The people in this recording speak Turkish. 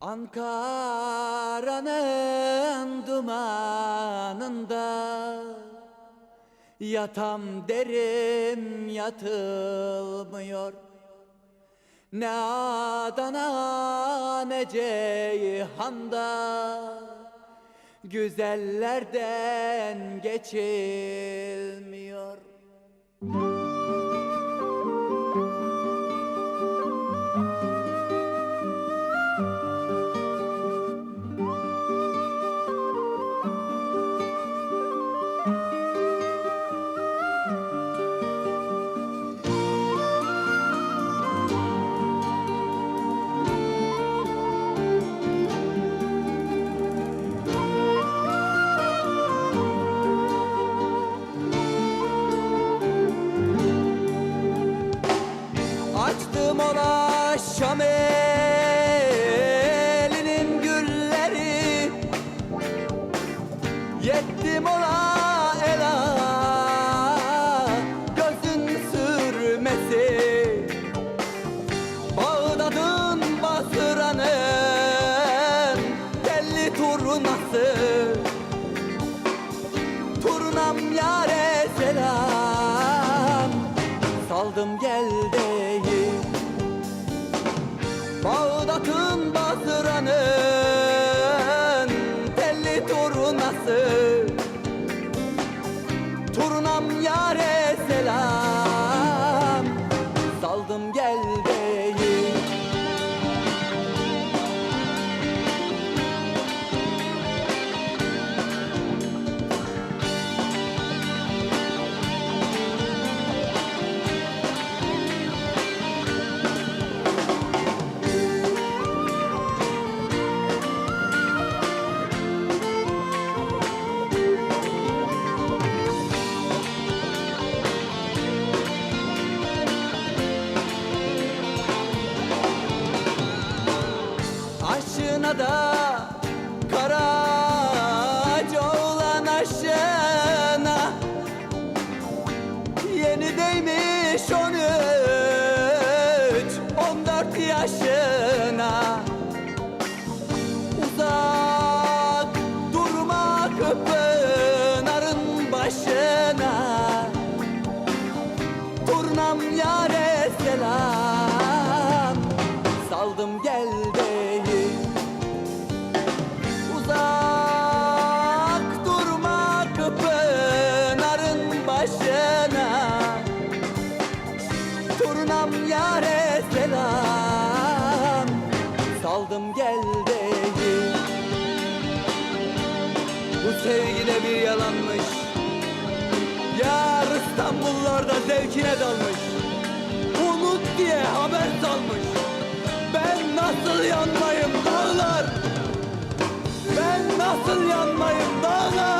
Ankara'nın dumanında Yatam derim yatılmıyor. Ne Adana ne Ceyhan'da Güzellerden geçilmiyor. Açtım Şam elinin gülleri. Yettim ona yare selam. Saldım gel Aşına da Karaca olan aşına Yeni değmiş on üç On dört yaşına. Uzak durma pınarın başına. Turnam yare selam. Saldım gel Bu sevgide bir yalanmış. Yar İstanbullarda zevkine dalmış. Unut diye haber salmış. Ben nasıl yanmayım dağlar? Ben nasıl yanmayım dağlar